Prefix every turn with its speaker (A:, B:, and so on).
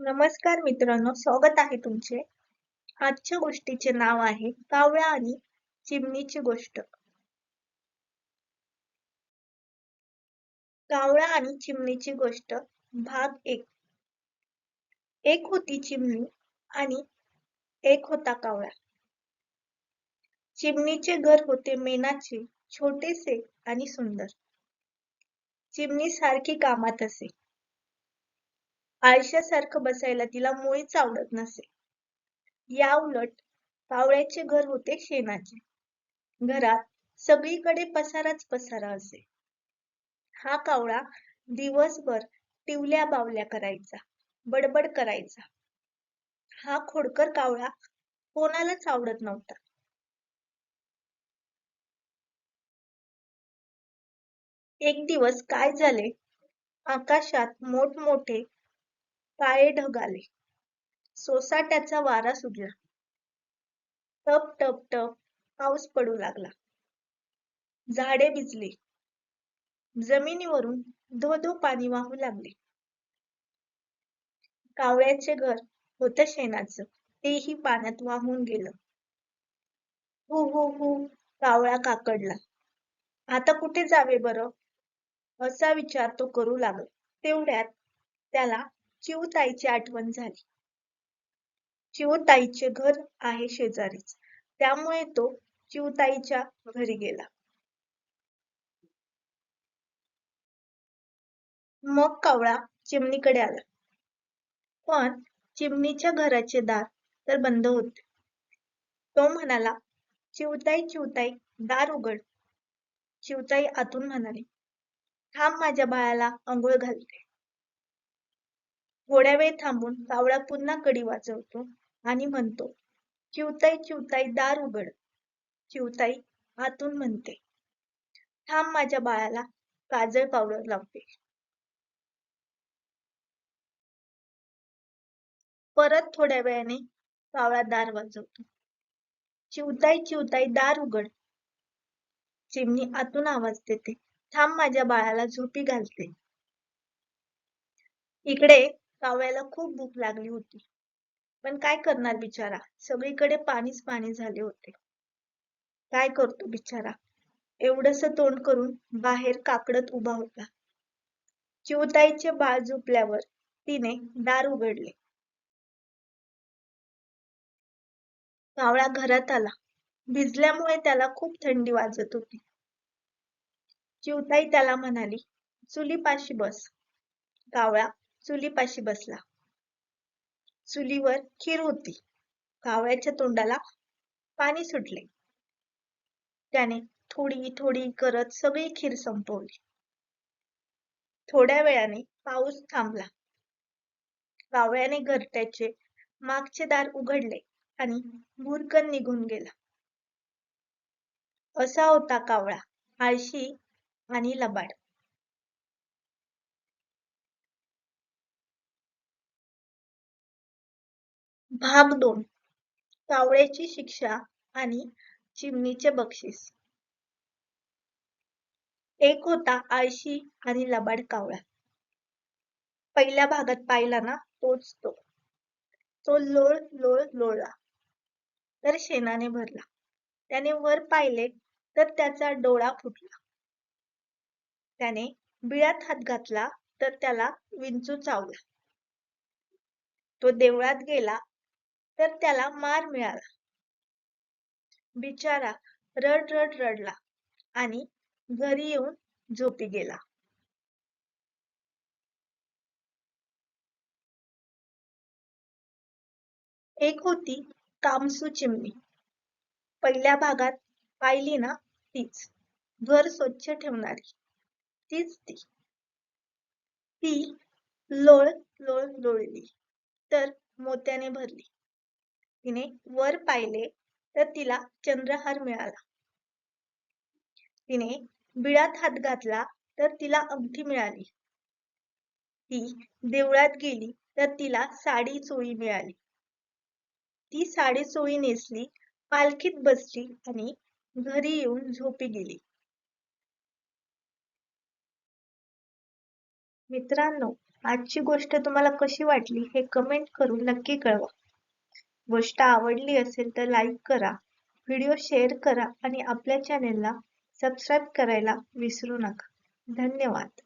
A: नमस्कार मित्रांनो स्वागत आहे तुमचे. आजच्या गोष्टीचे नाव आहे कावळा आणि चिमणीची गोष्ट. कावळा आणि चिमणीची गोष्ट भाग एक. एक होती चिमणी आणि एक होता कावळा चिमणीचे घर होते मेणाचे छोटेसे आणि सुंदर. चिमणी सारखी कामात असे. आळशासारखं बसायला तिला मुळीच आवडत नसे. या उलट घर होते शेणाचे. घरात सगळीकडे पसाराच पसारा असे. हा कावळा दिवसभर टिवल्या बावल्या करायचा बडबड करायचा. हा खोडकर कावळा कोणालाच आवडत नव्हता. एक दिवस काय झाले? आकाशात मोठमोठे काळे ढग आले सोसाट्याचा वारा सुटला टप टप टप पाऊस पडू लागला. झाडे भिजली. जमिनीवरून धो धो पाणी वाहू लागले. कावळ्याचे घर होत शेणाचं. तेही पाण्यात वाहून गेलं. हु हु हु कावळा काकडला. आता कुठे जावे बरं? असा विचार तो करू लागला. तेवढ्यात त्याला चिऊताईची आठवण झाली. चिऊताईचे घर आहे शेजारीच. त्यामुळे तो चिऊताईच्या घरी गेला. मग कावळा चिमणीकडे आला. पण चिमणीच्या घराचे दार तर बंद होते. तो म्हणाला चिवताई चिवताई दार उघड. चिवताई आतून म्हणाली थांब माझ्या बाळाला अंघोळ घालते. थोड्या वेळ थांबून कावळा पुन्हा कडी वाजवतो आणि म्हणतो चिवताई चिवताई दार उघड. चिवताई आतून म्हणते थांब माझ्या बाळाला काजळ पावडर लावते. परत थोड्या वेळाने कावळा दार वाजवतो. चिवताई चिवताई दार उघड. चिमणी आतून आवाज देते थांब माझ्या बाळाला झोपी घालते. इकडे कावळ्याला खूप भूक लागली होती. पण काय करणार बिचारा? सगळीकडे पाणीच पाणी झाले होते. काय करतो बिचारा? एवढस तोंड करून बाहेर काकडत उभा होता. चिवताईचे बाळ झोपल्यावर तिने दार उघडले. कावळा घरात आला. भिजल्यामुळे त्याला खूप थंडी वाजत होती. चिवताई त्याला म्हणाली चुलीपाशी बस. कावळा चुलीपाशी बसला. चुलीवर खीर होती. कावळ्याच्या तोंडाला पाणी सुटले. त्याने थोडी थोडी करत सगळी खीर संपवली. थोड्या वेळाने पाऊस थांबला. कावळ्याने घरट्याचे मागचे दार उघडले आणि भुरकन निघून गेला. असा होता कावळा आळशी आणि लबाड. भाग दोन. कावळ्याची शिक्षा आणि चिमणीचे बक्षीस. एक होता आळशी आणि लबाड कावळा. पहिल्या भागात पाहिला ना तोच तो. तो लोळ लोळ लोळला. तर शेणाने भरला. त्याने वर पाहिले तर त्याचा डोळा फुटला. त्याने बिळात हात घातला तर त्याला विंचू चावला. तो देवळात गेला तर त्याला मार मिळाला. बिचारा रड रड रडला आणि घरी येऊन झोपी गेला. एक होती कामसू चिमणी. पहिल्या भागात पाहिली ना तीच घर स्वच्छ ठेवणारी. तीच ती. ती लोळ लोळ लोळली तर मोत्याने भरली. तिने वर पाहिले तर तिला चंद्रहार मिळाला. तिने बिळात हात घातला तर तिला अंगठी मिळाली. ती देवळात गेली तर तिला साडी चोळी मिळाली. ती साडी चोळी नेसली पालखीत बसली आणि घरी येऊन झोपी गेली. मित्रांनो आजची गोष्ट तुम्हाला कशी वाटली हे कमेंट करून नक्की कळवा. गोष्ट आवडली असेल तर लाईक करा व्हिडिओ शेअर करा आणि आपल्या चॅनेलला सबस्क्राईब करायला विसरू नका. धन्यवाद.